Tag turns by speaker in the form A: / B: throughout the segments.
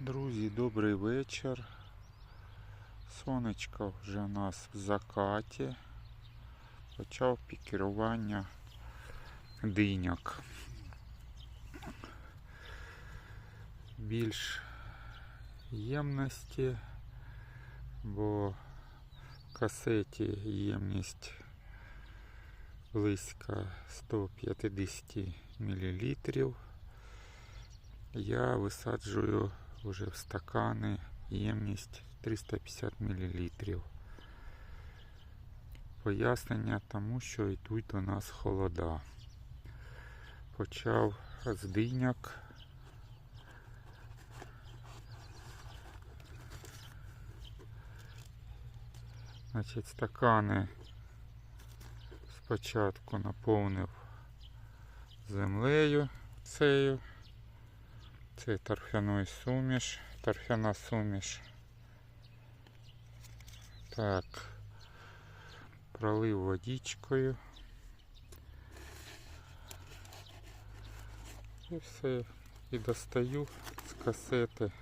A: Друзі, добрий вечір. Сонечко вже у нас в закаті. Почав пікірування диняк. Більш ємності, бо в касеті ємність близько 150 мл. Я висаджую вже в стакани ємність 350 мл. Пояснення тому, що йдуть до нас холода. Почав з диняк. Значить, стакани спочатку наповнив землею цією. Це торфяний суміш, торфяна суміш. Так, пролив водичкою. І все. І достаю з касети.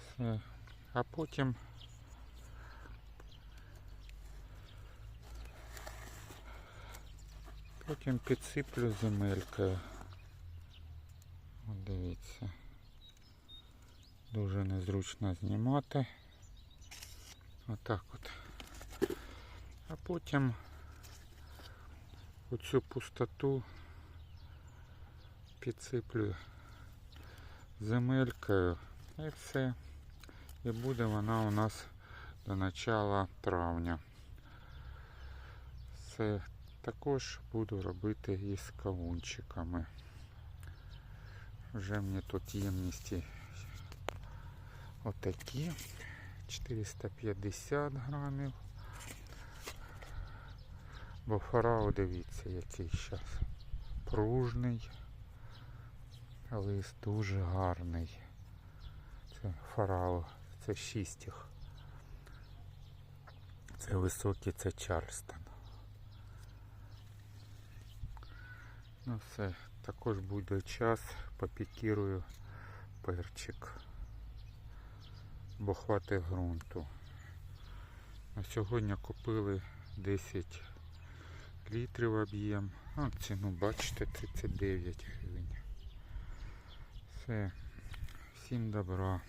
A: Все. А потім Потім підсиплю земелькою. От дивіться. Дуже незручно знімати. Отак от. А потім оцю пустоту підсиплю земелькою і все. І буде вона у нас до начала травня. Все також буду робити із кавунчиками. Вже мені тут ємності отакі 450 грамів. Бо фарао дивіться який зараз пружний, лист дуже гарний. Це фарао, це шістіх. Це високий, це Чарльстон. Ну все, також буде час, попікірую перчик, бо хватить ґрунту. На сьогодні купили 10 літрів об'єм. А ціну бачите 39 гривень. Все, всім добра.